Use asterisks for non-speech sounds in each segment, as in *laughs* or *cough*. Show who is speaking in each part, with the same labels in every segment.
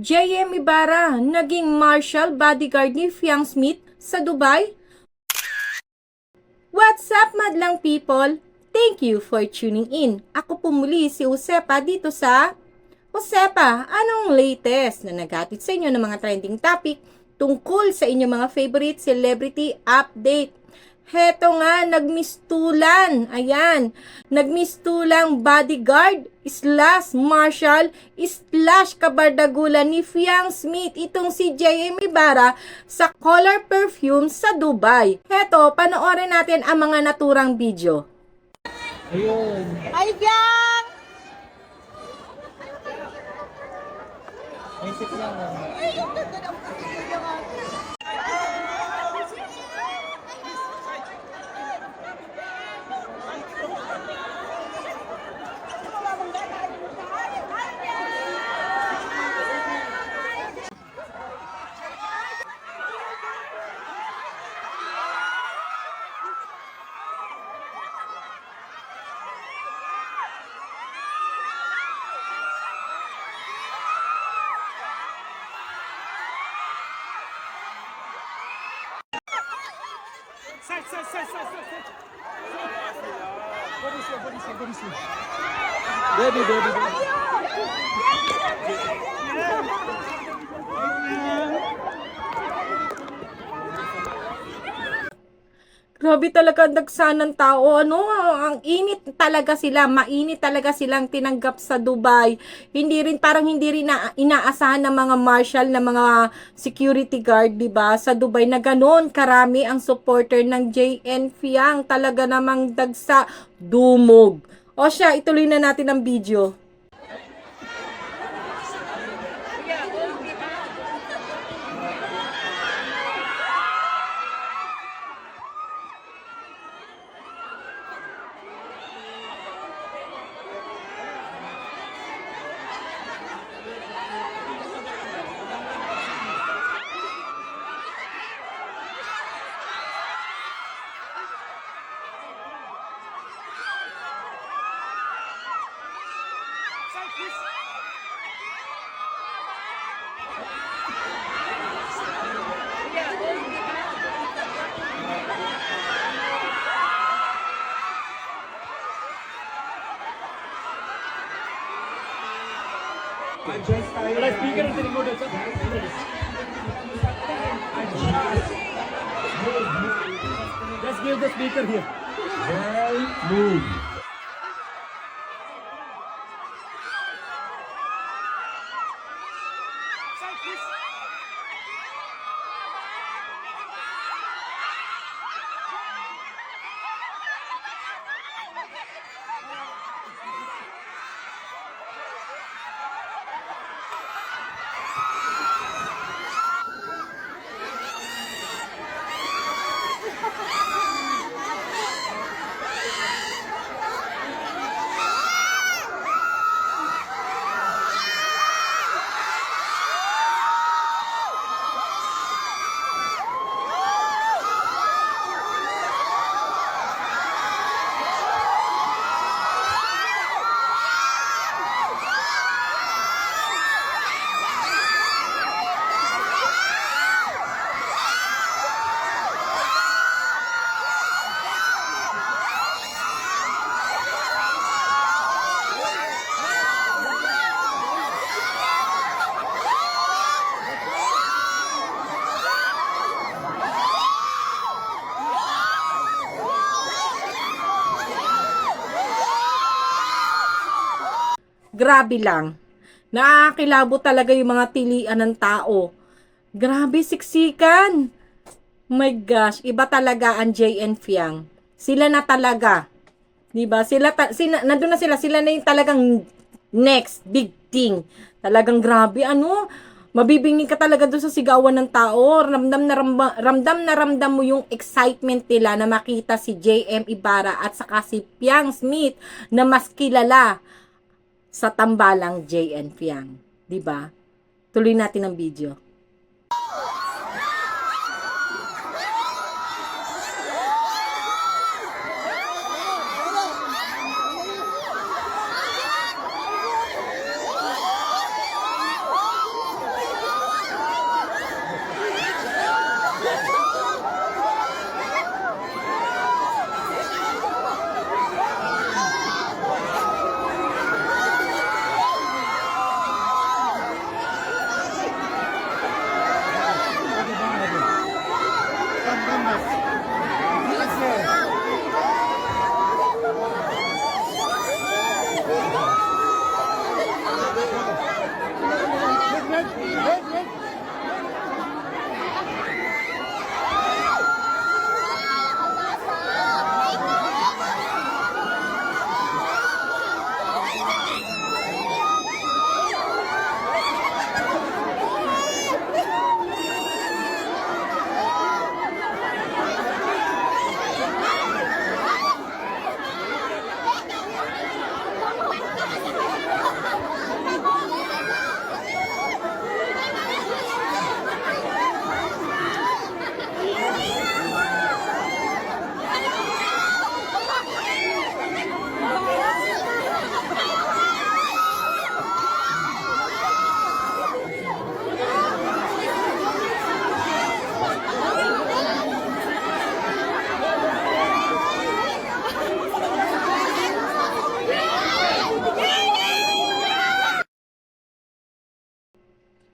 Speaker 1: J.M. Ibarra, naging marshal bodyguard ni Fiang Smith sa Dubai? What's up, madlang people? Thank you for tuning in. Ako po muli si Josepa dito sa Josepa, anong latest na naghatid sa inyo ng mga trending topic tungkol sa inyong mga favorite celebrity update? Heto nga, nagmistulan. Ayan, nagmistulang bodyguard slash marshal slash kabardagulan ni Fiang Smith itong si J.M. Ibarra sa Color Perfume sa Dubai. Heto, panoorin natin ang mga naturang video.
Speaker 2: Ayun.
Speaker 3: Ay,
Speaker 2: lang. ah.
Speaker 3: Ay, ang ganda ng
Speaker 4: Seç seç seç seç seç. Godisi Godisi Godisi.
Speaker 2: Baby baby baby.
Speaker 1: Grabe talaga ang dagsa ng tao. Ano, ang init talaga sila. Mainit talaga silang tinanggap sa Dubai. Hindi rin, parang hindi rin na, inaasahan ng mga marshal, ng mga security guard, di ba Sa Dubai na ganun, karami ang supporter ng JN Fiang. Talaga namang dagsa, dumog. O siya, ituloy na natin ang video.
Speaker 4: Speaker Let's give the speaker here. Well moved.
Speaker 1: Grabe lang. Nakakilabo talaga yung mga tilian ng tao. Grabe siksikan. My gosh, iba talaga ang JN Fiang. Sila na talaga. 'Di ba? Sila ta- sila nandun na sila, sila na yung talagang next big thing. Talagang grabe ano, mabibingin ka talaga doon sa sigawan ng tao. Ramdam na ramba- ramdam na ramdam mo yung excitement nila na makita si JM Ibarra at saka si Piang Smith na mas kilala sa tambalang JN Fiang. ba? Tuloy natin ang video.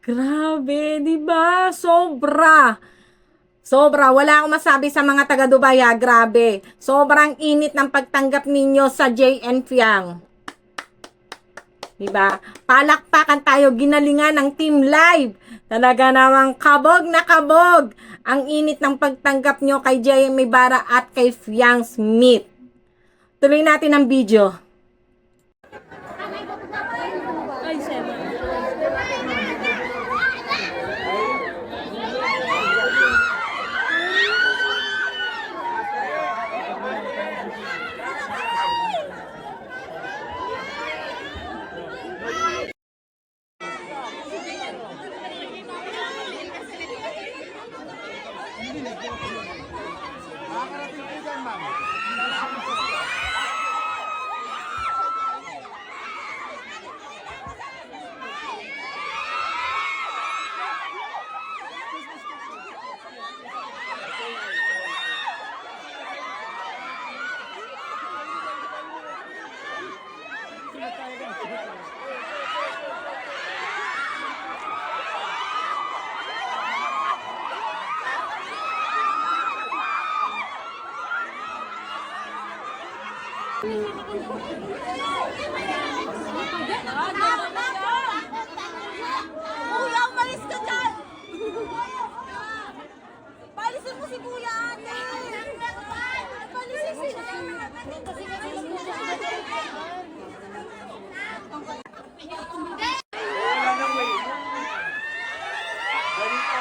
Speaker 1: Grabe, di ba? Sobra. Sobra. Wala akong masabi sa mga taga Dubai ha. Grabe. Sobrang init ng pagtanggap ninyo sa JN Fiang. Diba? Palakpakan tayo, ginalingan ng Team Live. Talaga namang kabog na kabog ang init ng pagtanggap nyo kay JM Ibarra at kay Fiang Smith. Tuloy natin ang video.
Speaker 3: Kuya, umalis ka dyan! Palisin mo si Kuya, ate! Palisin mo siya!
Speaker 4: Wala nang way. Ganito.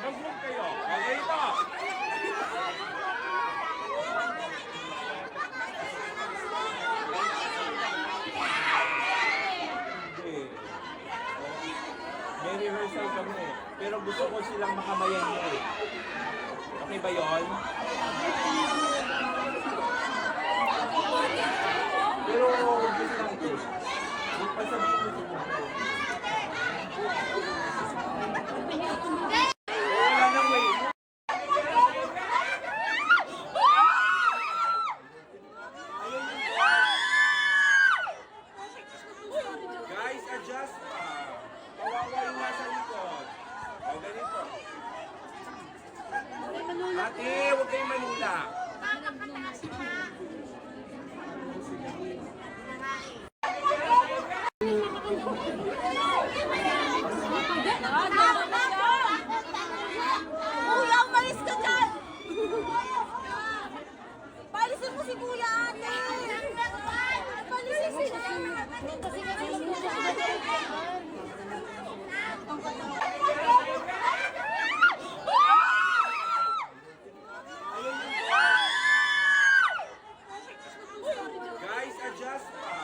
Speaker 4: Mag-group kayo. O, ganito. Hindi. May rehearsal kami. Pero gusto ko silang makamayan mo eh. Okay ba yun? Pero gusto lang ito. Magpasabihin mo sa mga. Wala nang way. Guys, adjust pa. Kawawa yung nasa likod. O, ganito. Ate, huwag kayong manula.
Speaker 3: Kuya, umalis ka dyan! Palisin mo si Kuya, ate! Palisin mo siya!
Speaker 4: Guys, adjust pa.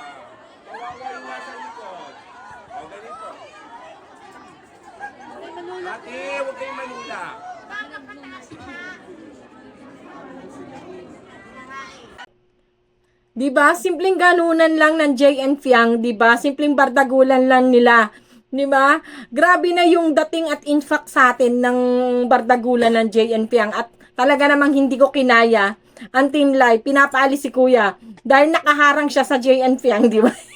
Speaker 4: Kawawa yung nasa likod. O, ganito. Ate, huwag kayong manula.
Speaker 1: Di ba? Simpleng ganunan lang ng JN Fiang, di ba? Simpleng bardagulan lang nila. Di ba? Grabe na yung dating at in fact sa atin ng bardagulan ng JN Fiang at talaga namang hindi ko kinaya ang team live. Pinapaalis si kuya dahil nakaharang siya sa JN Fiang, di ba? *laughs*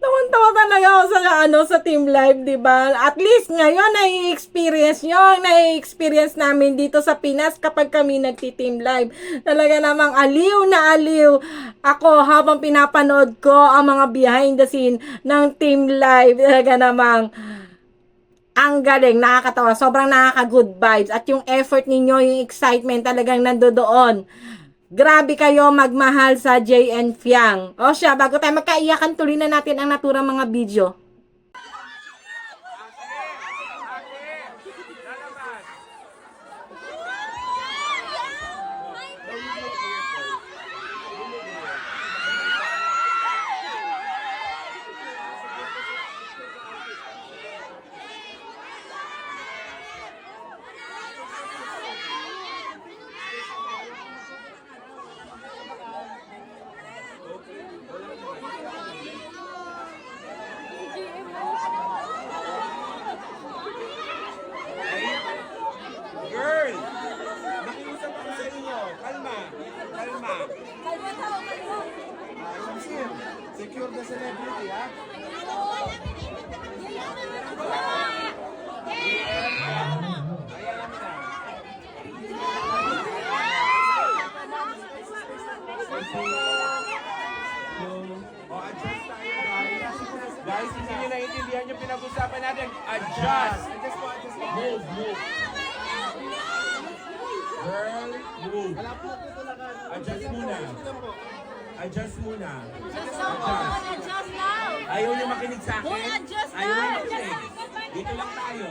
Speaker 1: Tawan-tawa talaga ako sa ano sa team live, 'di ba? At least ngayon nai-experience nyo, nai-experience namin dito sa Pinas kapag kami nagti-team live. Talaga namang aliw na aliw ako habang pinapanood ko ang mga behind the scene ng team live. Talaga namang ang galing, nakakatawa, sobrang nakaka-good vibes at yung effort ninyo, yung excitement talagang nandoon. Grabe kayo magmahal sa JN Fiang. O siya, bago tayo magkaiyakan, tuloy na natin ang naturang mga video.
Speaker 4: Guys, hindi nyo naiintindihan yung pinag-usapan natin. Adjust. Move, move. Girl, move. Adjust muna. Adjust muna. Adjust.
Speaker 3: Adjust now.
Speaker 4: Ayaw nyo makinig sa akin?
Speaker 3: Adjust
Speaker 4: Ayaw nyo makinig. Dito lang tayo.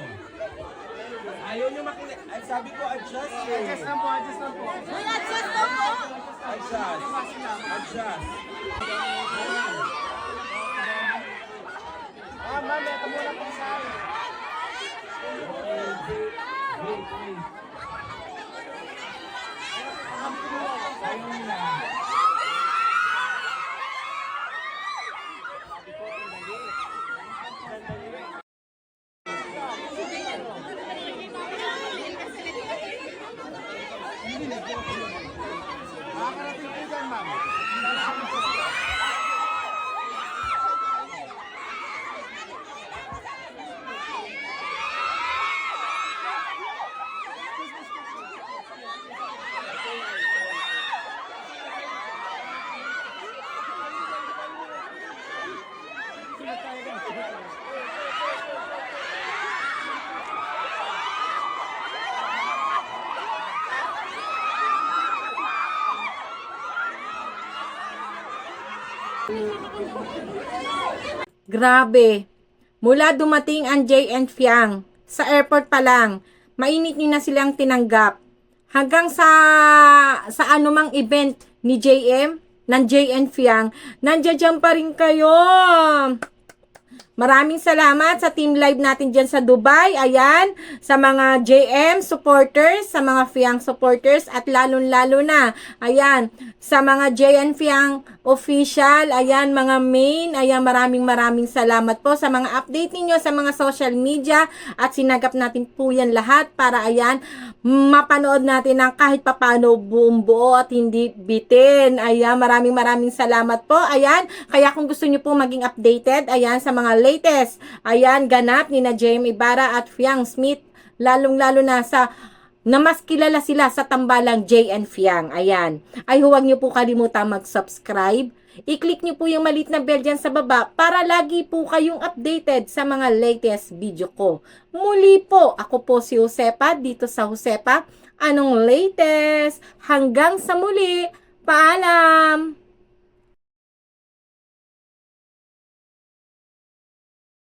Speaker 4: Ayaw nyo makinig. Ay, sabi ko adjust eh. Adjust lang po, adjust lang po.
Speaker 3: Adjust na po.
Speaker 4: Adjust. Adjust. Makakarating po dyan.
Speaker 1: Grabe. Mula dumating ang JN Fiang, sa airport pa lang, mainit niyo na silang tinanggap. Hanggang sa sa anumang event ni JM, ng JN Fiang, nandiyan pa rin kayo. Maraming salamat sa team live natin dyan sa Dubai. Ayan, sa mga JM supporters, sa mga Fiang supporters, at lalong-lalo na, ayan, sa mga JN Fiang official, ayan, mga main, ayan, maraming maraming salamat po sa mga update ninyo sa mga social media at sinagap natin po yan lahat para, ayan, mapanood natin ng kahit papano buong buo at hindi bitin. Ayan, maraming maraming salamat po. Ayan, kaya kung gusto nyo po maging updated, ayan, sa mga latest, ayan, ganap ni na James Ibarra at Fiang Smith, lalong-lalo na sa na mas kilala sila sa tambalang JN Fiang. Ayan. Ay huwag niyo po kalimutang mag-subscribe. I-click niyo po yung maliit na bell dyan sa baba para lagi po kayong updated sa mga latest video ko. Muli po, ako po si Josepa dito sa Josepa. Anong latest? Hanggang sa muli. Paalam!